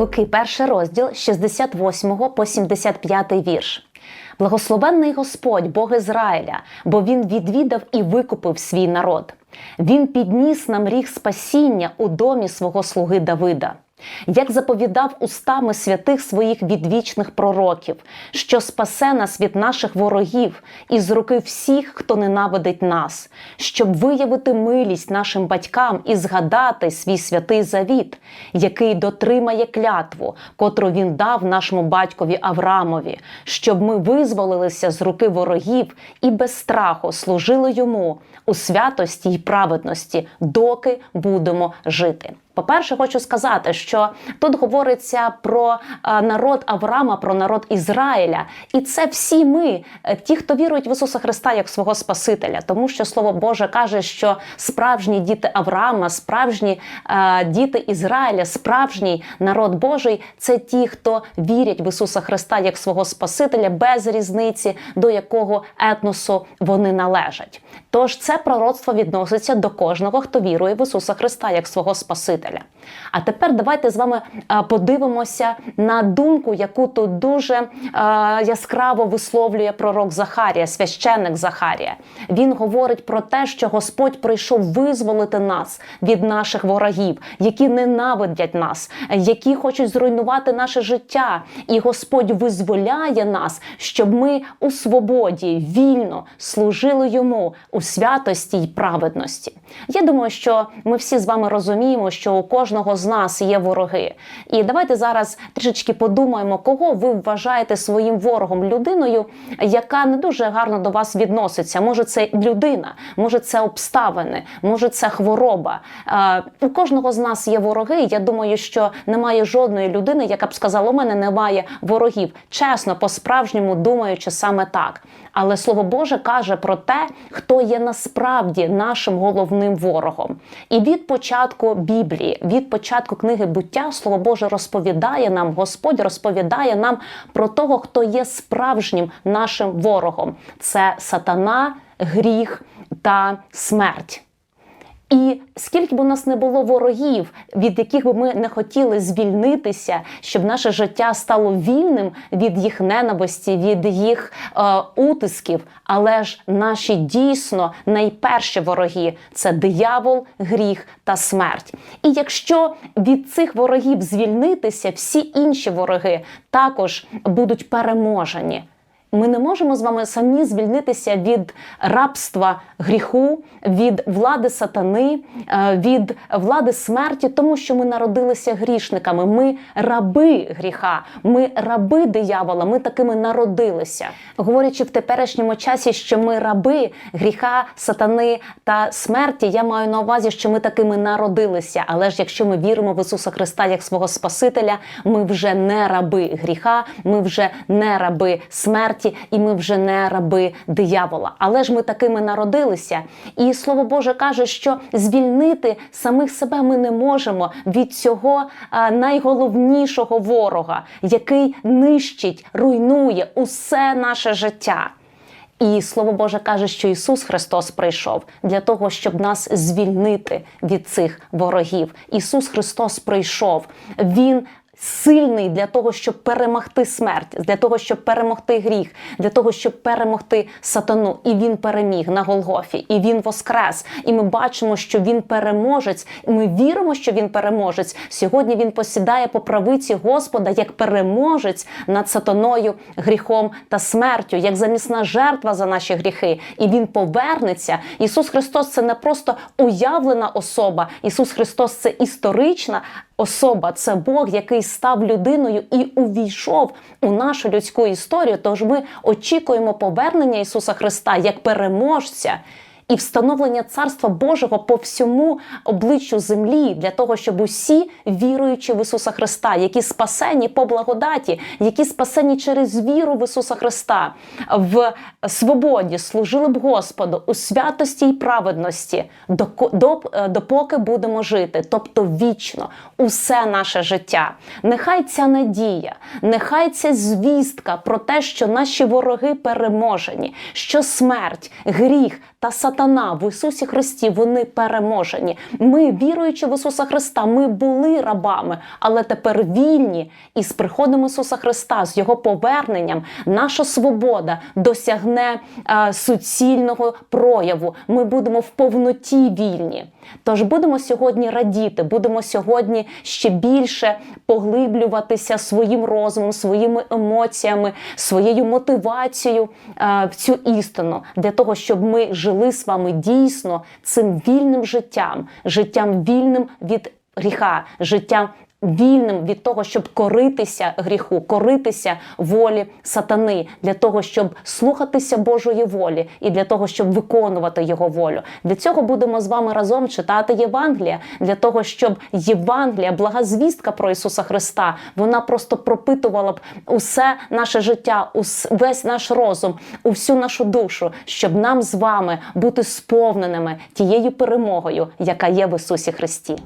Луки, перший розділ, з 68 по 75 вірш. Благословенний Господь, Бог Ізраїля, бо Він відвідав і викупив свій народ. Він підніс нам ріг спасіння у домі свого слуги Давида. Як заповідав устами святих своїх відвічних пророків, що спасе нас від наших ворогів і з руки всіх, хто ненавидить нас, щоб виявити милість нашим батькам і згадати свій святий завіт, який дотримає клятву, котру він дав нашому батькові Авраамові, щоб ми визволилися з руки ворогів і без страху служили йому у святості й праведності, доки будемо жити. По-перше, хочу сказати, що тут говориться про е, народ Авраама, про народ Ізраїля, і це всі ми, е, ті, хто вірують в Ісуса Христа як свого Спасителя, тому що Слово Боже каже, що справжні діти Авраама, справжні е, діти Ізраїля, справжній народ Божий це ті, хто вірять в Ісуса Христа як свого Спасителя, без різниці до якого етносу вони належать. Тож це пророцтво відноситься до кожного, хто вірує в Ісуса Христа як свого Спасителя. А тепер давайте з вами е, подивимося на думку, яку тут дуже е, яскраво висловлює пророк Захарія, священник Захарія. Він говорить про те, що Господь прийшов визволити нас від наших ворогів, які ненавидять нас, які хочуть зруйнувати наше життя. І Господь визволяє нас, щоб ми у свободі вільно служили йому у святості й праведності. Я думаю, що ми всі з вами розуміємо, що у кожного з нас є вороги. І давайте зараз трішечки подумаємо, кого ви вважаєте своїм ворогом, людиною, яка не дуже гарно до вас відноситься. Може, це людина, може, це обставини, може, це хвороба. У кожного з нас є вороги. Я думаю, що немає жодної людини, яка б сказала, у мене немає ворогів. Чесно, по-справжньому думаючи саме так. Але слово Боже каже про те, хто є насправді нашим головним ворогом. І від початку Біблії, від початку книги буття, слово Боже розповідає нам, Господь розповідає нам про того, хто є справжнім нашим ворогом. Це сатана, гріх та смерть. І скільки б у нас не було ворогів, від яких би ми не хотіли звільнитися, щоб наше життя стало вільним від їх ненависті, від їх е, утисків, але ж наші дійсно найперші вороги це диявол, гріх та смерть. І якщо від цих ворогів звільнитися, всі інші вороги також будуть переможені. Ми не можемо з вами самі звільнитися від рабства гріху, від влади сатани, е, від влади смерті, тому що ми народилися грішниками. Ми раби гріха, ми раби диявола. Ми такими народилися. Говорячи в теперішньому часі, що ми раби гріха, сатани та смерті, я маю на увазі, що ми такими народилися. Але ж якщо ми віримо в Ісуса Христа як свого Спасителя, ми вже не раби гріха, ми вже не раби смерті і ми вже не раби диявола. Але ж ми такими народилися. І слово Боже каже, що звільнити самих себе ми не можемо від цього найголовнішого ворога, який нищить, руйнує усе наше життя. І слово Боже каже, що Ісус Христос прийшов для того, щоб нас звільнити від цих ворогів. Ісус Христос прийшов. Він сильний для того, щоб перемогти смерть, для того, щоб перемогти гріх, для того, щоб перемогти сатану. І він переміг на Голгофі, і він воскрес. І ми бачимо, що він переможець. І ми віримо, що він переможець. Сьогодні він посідає по правиці Господа як переможець над сатаною, гріхом та смертю, як замісна жертва за наші гріхи. І він повернеться. Ісус Христос це не просто уявлена особа. Ісус Христос це історична особа, це Бог, який став людиною і увійшов у нашу людську історію. Тож ми очікуємо повернення Ісуса Христа як переможця. І встановлення царства Божого по всьому обличчю землі для того, щоб усі віруючи в Ісуса Христа, які спасені по благодаті, які спасені через віру в Ісуса Христа, в свободі служили б Господу у святості і праведності, допоки будемо жити, тобто вічно, усе наше життя. Нехай ця надія, нехай ця звістка про те, що наші вороги переможені, що смерть, гріх та сатана в Ісусі Христі вони переможені. Ми, віруючи в Ісуса Христа, ми були рабами, але тепер вільні. І з приходом Ісуса Христа, з Його поверненням, наша свобода досягне е, суцільного прояву. Ми будемо в повноті вільні. Тож будемо сьогодні радіти, будемо сьогодні ще більше поглиблюватися своїм розумом, своїми емоціями, своєю мотивацією е, в цю істину для того, щоб ми жили з вами дійсно цим вільним життям, життям вільним від гріха, життям вільним від того, щоб коритися гріху, коритися волі сатани, для того, щоб слухатися Божої волі і для того, щоб виконувати його волю. Для цього будемо з вами разом читати Євангелія, для того, щоб Євангелія, благозвістка про Ісуса Христа, вона просто пропитувала б усе наше життя, весь наш розум, усю нашу душу, щоб нам з вами бути сповненими тією перемогою, яка є в Ісусі Христі.